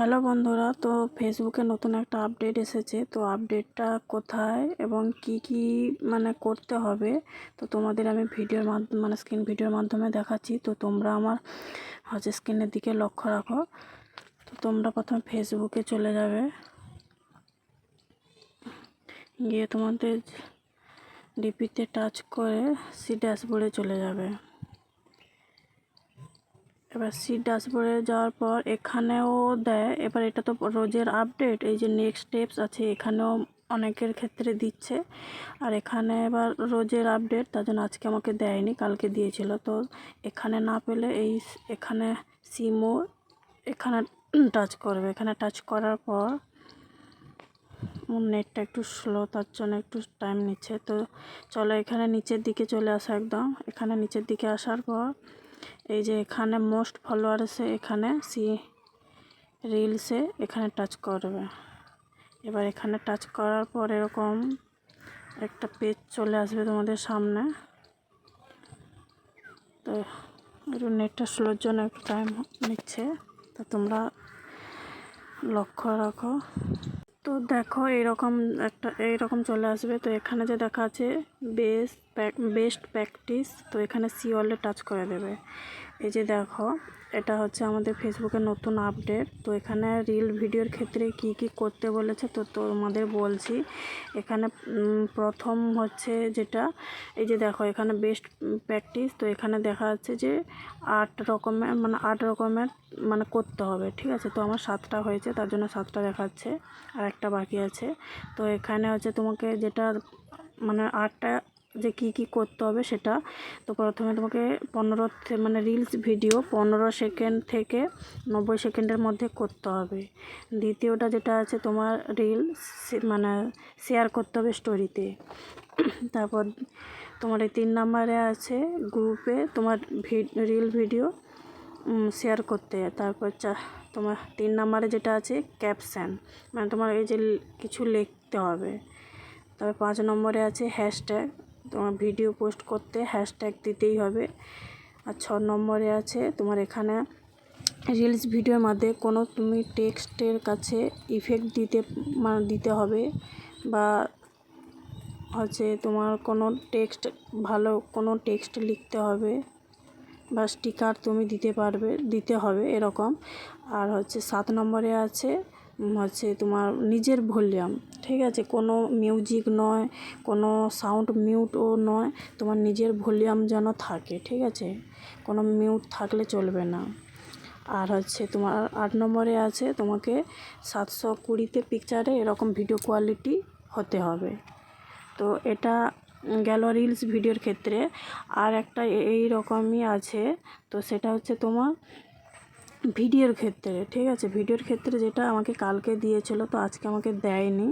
Hello বন্ধুরা, তো ফেসবুকে নতুন একটা আপডেট এসেছে। তো আপডেটটা কোথায় এবং কি কি মানে করতে হবে? তো তোমাদের আমি ভিডিওর মাধ্যমে মানে স্ক্রিন ভিডিওর মাধ্যমে দেখাচ্ছি। তো তোমরা আমার হচ্ছে স্ক্রিনের দিকে লক্ষ্য রাখো। তো তোমরা প্রথমে ফেসবুকে চলে যাবে। গিয়ে তোমাদের ডিপিতে টাচ করে সি ড্যাশবোর্ডে চলে যাবে। এবার সি ড্যাশবোর্ডে যাওয়ার পর এখানেও দেয়। এবার এটা তো রোজের আপডেট এই যে নেক্সট স্টেপস আছে, এখানেও অনেকের ক্ষেত্রে দিচ্ছে। আর এখানে এবার রোজের আপডেট তার জন্য আজকে আমাকে দেয়নি, কালকে দিয়েছিল। তো এখানে না পেলে এই এখানে সিমও এখানে টাচ করবে। এখানে টাচ করার পর নেটটা একটু স্লো তার জন্য একটু টাইম নিচ্ছে। তো চলো এখানে নিচের দিকে চলে আসা একদম। এখানে নিচের দিকে আসার পর এই যে এখানে মোস্ট ফলোয়ার্সে এখানে, সি রিলসে এখানে টাচ করবে। এবার এখানে টাচ করার পর এরকম একটা পেজ চলে আসবে তোমাদের সামনে। তো একটু নেটটা স্লোর জন্য একটু টাইম নিচ্ছে, তো তোমরা লক্ষ্য রাখো। তো দেখো এরকম একটা এইরকম চলে আসবে। তো এখানে যে দেখা আছে বেস্ট বেস্ট প্র্যাকটিস, তো এখানে সি অলে টাচ করে দেবে। এই যে দেখো, এটা হচ্ছে আমাদের ফেসবুকের নতুন আপডেট। তো এখানে রিল ভিডিওর ক্ষেত্রে কি কি করতে বলেছে, তো তোমাদের বলছি। এখানে প্রথম হচ্ছে যেটা, এই যে দেখো, এখানে বেস্ট প্র্যাকটিস, তো এখানে দেখা যাচ্ছে যে আট রকমের মানে আট রকমের মানে করতে হবে, ঠিক আছে? তো আমার সাতটা হয়েছে, তার জন্য সাতটা দেখাচ্ছে, আর একটা বাকি আছে। তো এখানে হচ্ছে তোমাকে যেটা মানে আর্টটা যে কি কি করতে হবে সেটা। তো প্রথমে তোমাকে পনেরো মানে রিলস ভিডিও পনেরো সেকেন্ড থেকে নব্বই সেকেন্ডের মধ্যে করতে হবে। দ্বিতীয়টা যেটা আছে তোমার রিল মানে শেয়ার করতে হবে স্টোরিতে তারপর তোমার এই তিন নাম্বারে আছে গ্রুপে তোমার রিল ভিডিও শেয়ার করতে। তারপর চা, তোমার তিন নাম্বারে যেটা আছে ক্যাপশান মানে তোমার এই যে কিছু লিখতে হবে। তারপর পাঁচ নম্বরে আছে হ্যাশট্যাগ। তোমার ভিডিও পোস্ট করতে হ্যাশট্যাগ দিতেই হবে। আর ছ নম্বরে আছে তোমার এখানে রিলস ভিডিওর মধ্যে কোনো তুমি টেক্সটের কাছে ইফেক্ট দিতে মানে দিতে হবে বা হচ্ছে তোমার কোনো টেক্সট ভালো কোনো টেক্সট লিখতে হবে বা স্টিকার তুমি দিতে পারবে, দিতে হবে এরকম। আর হচ্ছে সাত নম্বরে আছে হচ্ছে তোমার নিজের ভলিউম, ঠিক আছে? কোনো মিউজিক নয়, কোনো সাউন্ড মিউটও নয়, তোমার নিজের ভলিউম যেন থাকে, ঠিক আছে? কোনো মিউট থাকলে চলবে না। আর হচ্ছে তোমার আট নম্বরে আছে, তোমাকে সাতশো কুড়িতে পিকচারে এরকম ভিডিও কোয়ালিটি হতে হবে। তো এটা গেল রিলস ভিডিওর ক্ষেত্রে। আর একটা এই রকমই আছে, তো সেটা হচ্ছে তোমার ভিডিওর ক্ষেত্রে, ঠিক আছে? ভিডিওর ক্ষেত্রে যেটা আমাকে কালকে দিয়েছিল, তো আজকে আমাকে দেয়নি।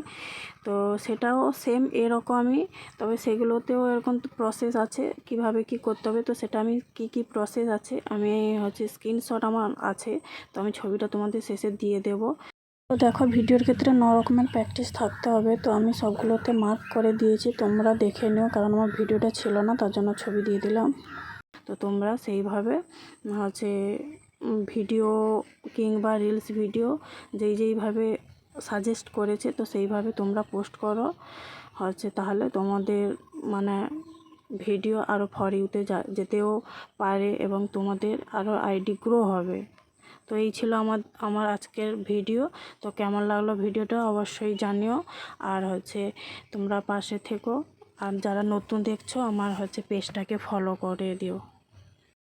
তো সেটাও সেম এরকমই, তবে সেগুলোতেও এরকম প্রসেস আছে, কীভাবে কি করতে হবে, তো সেটা আমি কি কি প্রসেস আছে, আমি হচ্ছে স্ক্রিনশট আমার আছে, তো আমি ছবিটা তোমাদের শেষে দিয়ে দেব। তো দেখো, ভিডিওর ক্ষেত্রে ন রকমের প্র্যাকটিস থাকতে হবে, তো আমি সবগুলোতে মার্ক করে দিয়েছি, তোমরা দেখে নিও, কারণ আমার ভিডিওটা ছিল না, তার জন্য ছবি দিয়ে দিলাম। তো তোমরা সেইভাবে হচ্ছে ভিডিও কিংবা রিলস ভিডিও যেই যেইভাবে সাজেস্ট করেছে, তো সেইভাবে তোমরা পোস্ট করো। হচ্ছে তাহলে তোমাদের মানে ভিডিও আরও ফর ইউতে যেতেও পারে এবং তোমাদের আরও আইডি গ্রো হবে। তো এই ছিল আমার আমার আজকের ভিডিও তো কেমন লাগল ভিডিওটা অবশ্যই জানিও। আর হচ্ছে তোমরা পাশে থেকো। আর যারা নতুন দেখছ, আমার হচ্ছে পেজটাকে ফলো করে দিও।